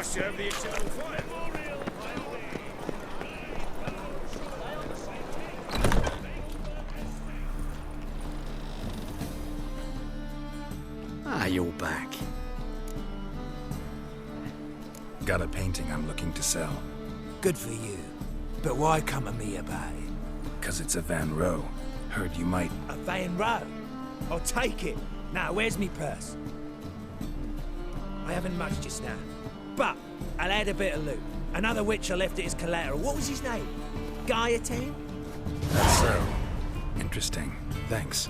I serve the eternal fire. Ah, you're back. Got a painting I'm looking to sell. Good for you. But why come to me about it? Cause it's a Van Row. Heard you might. A Van Row? I'll take it. Now, where's me purse? I haven't much just now. But I'll add a bit of loot. Another witch I left at his collateral. What was his name? Gaiatane? That's so. Interesting. Thanks.